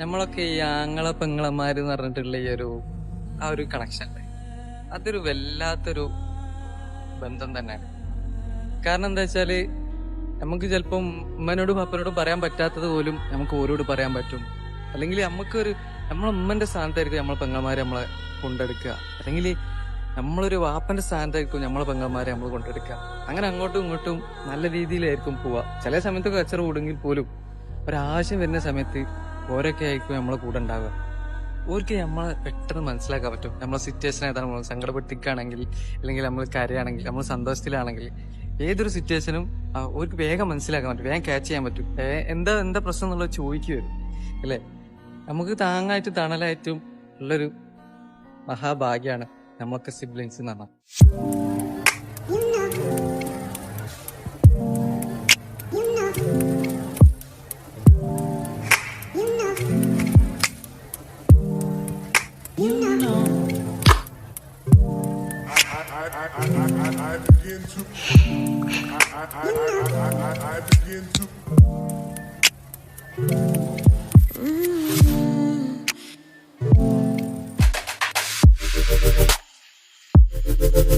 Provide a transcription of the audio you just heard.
നമ്മളൊക്കെ ഈ ആങ്ങളെ പെങ്ങളമാര് എന്ന് പറഞ്ഞിട്ടുള്ള ഈ ഒരു ആ ഒരു കണക്ഷൻ അതൊരു വല്ലാത്തൊരു ബന്ധം തന്നെയാണ്. കാരണം എന്താ വെച്ചാൽ നമുക്ക് ചിലപ്പം ഉമ്മനോടും അപ്പനോടും പറയാൻ പറ്റാത്തത് പോലും നമുക്ക് ഓരോട് പറയാൻ പറ്റും. അല്ലെങ്കിൽ നമുക്കൊരു നമ്മളെ ഉമ്മന്റെ സ്ഥാനത്തായിരിക്കും നമ്മളെ പെങ്ങന്മാരെ നമ്മളെ കൊണ്ടെടുക്കുക. അല്ലെങ്കിൽ നമ്മളൊരു വാപ്പന്റെ സ്ഥാനത്തായിരിക്കും നമ്മളെ പെങ്ങന്മാരെ നമ്മൾ കൊണ്ടെടുക്കുക. അങ്ങനെ അങ്ങോട്ടും ഇങ്ങോട്ടും നല്ല രീതിയിലായിരിക്കും പോവുക. ചില സമയത്തൊക്കെ കച്ചറ കൂടുമെങ്കിൽ പോലും ഒരാവശ്യം വരുന്ന സമയത്ത് ഓരൊക്കെ ആയിരിക്കും നമ്മളെ കൂടെ ഉണ്ടാവുക. ഓർക്ക് നമ്മളെ പെട്ടെന്ന് മനസ്സിലാക്കാൻ പറ്റും. നമ്മളെ സിറ്റുവേഷൻ ഏതാണ്? നമ്മൾ സങ്കടപ്പെട്ടിരിക്കുകയാണെങ്കിൽ അല്ലെങ്കിൽ നമ്മൾ കരയാണെങ്കിൽ നമ്മൾ സന്തോഷത്തിലാണെങ്കിൽ ഏതൊരു സിറ്റുവേഷനും ഓർക്ക് വേഗം മനസ്സിലാക്കാൻ പറ്റും. വേഗം ക്യാച്ച് ചെയ്യാൻ പറ്റും. എന്താ എന്താ പ്രശ്നം എന്നുള്ളത് ചോദിക്കു വരും. അല്ലേ? നമുക്ക് താങ്ങായിട്ട് തണലായിട്ടും ഉള്ളൊരു മഹാഭാഗ്യാണ് നമ്മളൊക്കെ സിബ്ലിങ്സ് എന്ന് പറഞ്ഞാൽ. I begin to. Mm.